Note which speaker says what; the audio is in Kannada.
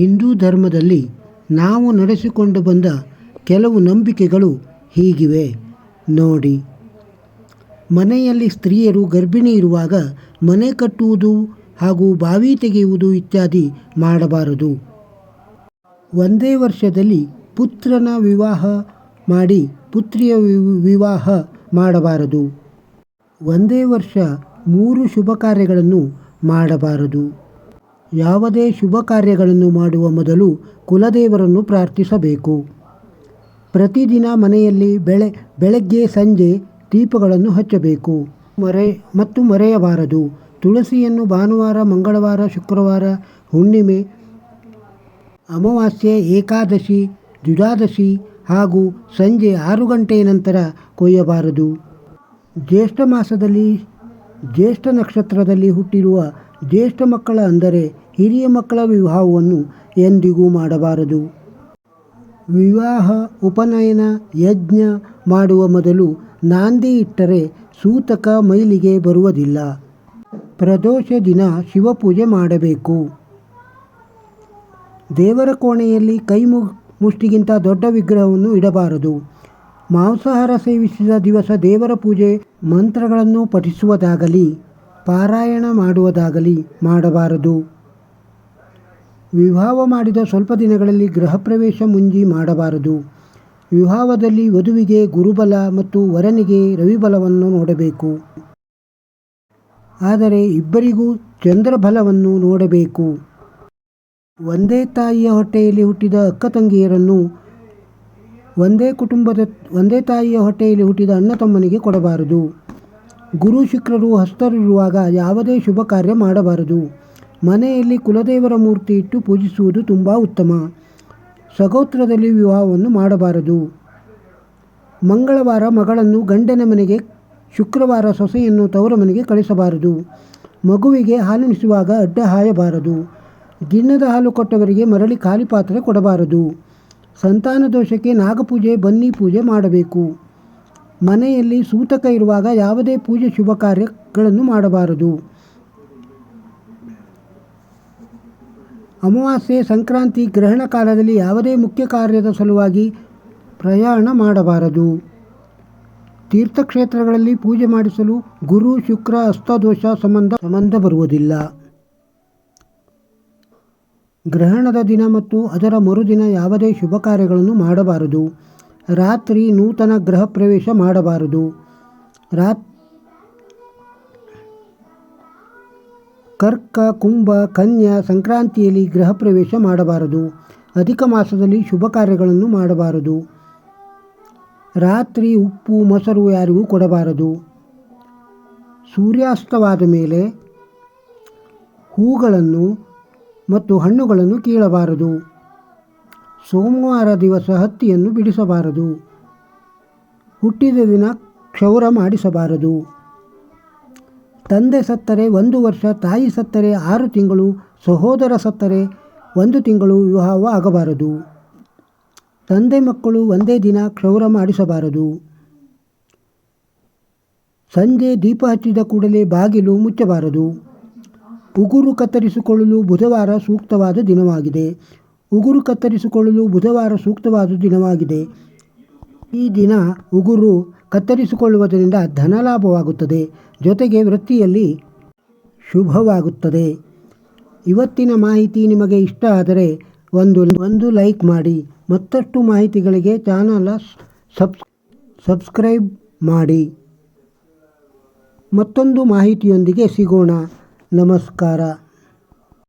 Speaker 1: ಹಿಂದೂ ಧರ್ಮದಲ್ಲಿ ನಾವು ನಡೆಸಿಕೊಂಡು ಬಂದ ಕೆಲವು ನಂಬಿಕೆಗಳು ಹೀಗಿವೆ. ನೋಡಿ. ಮನೆಯಲ್ಲಿ ಸ್ತ್ರೀಯರು ಗರ್ಭಿಣಿ ಇರುವಾಗ ಮನೆ ಕಟ್ಟುವುದು ಹಾಗೂ ಬಾವಿ ತೆಗೆಯುವುದು ಇತ್ಯಾದಿ ಮಾಡಬಾರದು. ಒಂದೇ ವರ್ಷದಲ್ಲಿ ಪುತ್ರನ ವಿವಾಹ ಮಾಡಿ ಪುತ್ರಿಯ ವಿವಾಹ ಮಾಡಬಾರದು. ಒಂದೇ ವರ್ಷ ಮೂರು ಶುಭ ಕಾರ್ಯಗಳನ್ನು ಮಾಡಬಾರದು. ಯಾವುದೇ ಶುಭ ಕಾರ್ಯಗಳನ್ನು ಮಾಡುವ ಮೊದಲು ಕುಲದೇವರನ್ನು ಪ್ರಾರ್ಥಿಸಬೇಕು. ಪ್ರತಿದಿನ ಮನೆಯಲ್ಲಿ ಬೆಳೆ, ಬೆಳಗ್ಗೆ ಸಂಜೆ ದೀಪಗಳನ್ನು ಹಚ್ಚಬೇಕು. ಮರೆ ಮತ್ತು ಮರೆಯಬಾರದು. ತುಳಸಿಯನ್ನು ಭಾನುವಾರ, ಮಂಗಳವಾರ, ಶುಕ್ರವಾರ, ಹುಣ್ಣಿಮೆ, ಅಮಾವಾಸ್ಯೆ, ಏಕಾದಶಿ ದ್ವಿದಾದಶಿ ಹಾಗೂ ಸಂಜೆ ಆರು ಗಂಟೆಯ ನಂತರ ಕೊಯ್ಯಬಾರದು. ಜ್ಯೇಷ್ಠ ಮಾಸದಲ್ಲಿ ಜ್ಯೇಷ್ಠ ನಕ್ಷತ್ರದಲ್ಲಿ ಹುಟ್ಟಿರುವ ಜ್ಯೇಷ್ಠ ಮಕ್ಕಳ ಅಂದರೆ ಹಿರಿಯ ಮಕ್ಕಳ ವಿವಾಹವನ್ನು ಎಂದಿಗೂ ಮಾಡಬಾರದು. ವಿವಾಹ, ಉಪನಯನ, ಯಜ್ಞ ಮಾಡುವ ಮೊದಲು ನಾಂದಿ ಇಟ್ಟರೆ ಸೂತಕ ಮೈಲಿಗೆ ಬರುವುದಿಲ್ಲ. ಪ್ರದೋಷ ದಿನ ಶಿವಪೂಜೆ ಮಾಡಬೇಕು. ದೇವರ ಕೋಣೆಯಲ್ಲಿ ಕೈ ಮುಷ್ಟಿಗಿಂತ ದೊಡ್ಡ ವಿಗ್ರಹವನ್ನು ಇಡಬಾರದು. ಮಾಂಸಾಹಾರ ಸೇವಿಸಿದ ದಿವಸ ದೇವರ ಪೂಜೆ ಮಂತ್ರಗಳನ್ನು ಪಠಿಸುವುದಾಗಲಿ, ಪಾರಾಯಣ ಮಾಡುವುದಾಗಲಿ ಮಾಡಬಾರದು. ವಿವಾಹ ಮಾಡಿದ ಸ್ವಲ್ಪ ದಿನಗಳಲ್ಲಿ ಗೃಹಪ್ರವೇಶ ಮುಂಜಿ ಮಾಡಬಾರದು. ವಿವಾಹದಲ್ಲಿ ವಧುವಿಗೆ ಗುರುಬಲ ಮತ್ತು ವರನಿಗೆ ರವಿಬಲವನ್ನು ನೋಡಬೇಕು. ಆದರೆ ಇಬ್ಬರಿಗೂ ಚಂದ್ರಬಲವನ್ನು ನೋಡಬೇಕು. ಒಂದೇ ತಾಯಿಯ ಹೊಟ್ಟೆಯಲ್ಲಿ ಹುಟ್ಟಿದ ಅಕ್ಕ ತಂಗಿಯರನ್ನು ಒಂದೇ ಕುಟುಂಬದ, ಒಂದೇ ತಾಯಿಯ ಹೊಟ್ಟೆಯಲ್ಲಿ ಹುಟ್ಟಿದ ಅಣ್ಣ ತಮ್ಮನಿಗೆ ಕೊಡಬಾರದು. ಗುರು ಶುಕ್ರರು ಹಸ್ತರಿರುವಾಗ ಯಾವುದೇ ಶುಭ ಕಾರ್ಯ ಮಾಡಬಾರದು. ಮನೆಯಲ್ಲಿ ಕುಲದೇವರ ಮೂರ್ತಿ ಇಟ್ಟು ಪೂಜಿಸುವುದು ತುಂಬ ಉತ್ತಮ. ಸಗೋತ್ರದಲ್ಲಿ ವಿವಾಹವನ್ನು ಮಾಡಬಾರದು. ಮಂಗಳವಾರ ಮಗಳನ್ನು ಗಂಡನ ಮನೆಗೆ, ಶುಕ್ರವಾರ ಸೊಸೆಯನ್ನು ತವರ ಮನೆಗೆ ಕಳಿಸಬಾರದು. ಮಗುವಿಗೆ ಹಾಲುಣಿಸುವಾಗ ಅಡ್ಡ ಹಾಯಬಾರದು. ಗಿಣ್ಣದ ಹಾಲು ಕೊಟ್ಟವರಿಗೆ ಮರಳಿ ಖಾಲಿ ಪಾತ್ರೆ ಕೊಡಬಾರದು. ಸಂತಾನ ದೋಷಕ್ಕೆ ನಾಗಪೂಜೆ, ಬನ್ನಿ ಪೂಜೆ ಮಾಡಬೇಕು. ಮನೆಯಲ್ಲಿ ಸೂತಕ ಇರುವಾಗ ಯಾವುದೇ ಪೂಜೆ ಶುಭ ಕಾರ್ಯಗಳನ್ನು ಮಾಡಬಾರದು. ಅಮಾವಾಸ್ಯೆ, ಸಂಕ್ರಾಂತಿ, ಗ್ರಹಣ ಕಾಲದಲ್ಲಿ ಯಾವುದೇ ಮುಖ್ಯ ಕಾರ್ಯದ ಸಲುವಾಗಿ ಪ್ರಯಾಣ ಮಾಡಬಾರದು. ತೀರ್ಥಕ್ಷೇತ್ರಗಳಲ್ಲಿ ಪೂಜೆ ಮಾಡಿಸಲು ಗುರು, ಶುಕ್ರ ಅಸ್ತದೋಷ ಸಂಬಂಧ ಸಂಬಂಧ ಬರುವುದಿಲ್ಲ. ಗ್ರಹಣದ ದಿನ ಮತ್ತು ಅದರ ಮರುದಿನ ಯಾವುದೇ ಶುಭ ಕಾರ್ಯಗಳನ್ನು ಮಾಡಬಾರದು. ರಾತ್ರಿ ನೂತನ ಗ್ರಹ ಪ್ರವೇಶ ಮಾಡಬಾರದು. ರಾತ್ ಕರ್ಕ, ಕುಂಭ, ಕನ್ಯಾ ಸಂಕ್ರಾಂತಿಯಲ್ಲಿ ಗೃಹ ಪ್ರವೇಶ ಮಾಡಬಾರದು. ಅಧಿಕ ಮಾಸದಲ್ಲಿ ಶುಭ ಕಾರ್ಯಗಳನ್ನು ಮಾಡಬಾರದು. ರಾತ್ರಿ ಉಪ್ಪು, ಮೊಸರು ಯಾರಿಗೂ ಕೊಡಬಾರದು. ಸೂರ್ಯಾಸ್ತವಾದ ಮೇಲೆ ಹೂಗಳನ್ನು ಮತ್ತು ಹಣ್ಣುಗಳನ್ನು ಕೀಳಬಾರದು. ಸೋಮವಾರ ದಿವಸ ಹತ್ತಿಯನ್ನು ಬಿಡಿಸಬಾರದು. ಹುಟ್ಟಿದ ದಿನ ಕ್ಷೌರ ಮಾಡಿಸಬಾರದು. ತಂದೆ ಸತ್ತರೆ ಒಂದು ವರ್ಷ, ತಾಯಿ ಸತ್ತರೆ ಆರು ತಿಂಗಳು, ಸಹೋದರ ಸತ್ತರೆ ಒಂದು ತಿಂಗಳು ವಿವಾಹ ಆಗಬಾರದು. ತಂದೆ ಮಕ್ಕಳು ಒಂದೇ ದಿನ ಕ್ಷೌರ ಮಾಡಿಸಬಾರದು. ಸಂಜೆ ದೀಪ ಹಚ್ಚಿದ ಕೂಡಲೇ ಬಾಗಿಲು ಮುಚ್ಚಬಾರದು. ಉಗುರು ಕತ್ತರಿಸಿಕೊಳ್ಳಲು ಬುಧವಾರ ಸೂಕ್ತವಾದ ದಿನವಾಗಿದೆ. ಉಗುರು ಕತ್ತರಿಸಿಕೊಳ್ಳಲು ಬುಧವಾರ ಸೂಕ್ತವಾದ ದಿನವಾಗಿದೆ. ಈ ದಿನ ಉಗುರು ಕತ್ತರಿಸಿಕೊಳ್ಳುವುದರಿಂದ ಧನಲಾಭವಾಗುತ್ತದೆ. ಜೊತೆಗೆ ವೃತ್ತಿಯಲ್ಲಿ ಶುಭವಾಗುತ್ತದೆ. ಇವತ್ತಿನ ಮಾಹಿತಿ ನಿಮಗೆ ಇಷ್ಟ ಆದರೆ ಒಂದು ಒಂದು ಲೈಕ್ ಮಾಡಿ. ಮತ್ತಷ್ಟು ಮಾಹಿತಿಗಳಿಗೆ ಚಾನಲ ಸಬ್ಸ್ ಸಬ್ಸ್ಕ್ರೈಬ್ ಮಾಡಿ. ಮತ್ತೊಂದು ಮಾಹಿತಿಯೊಂದಿಗೆ ಸಿಗೋಣ. ನಮಸ್ಕಾರ.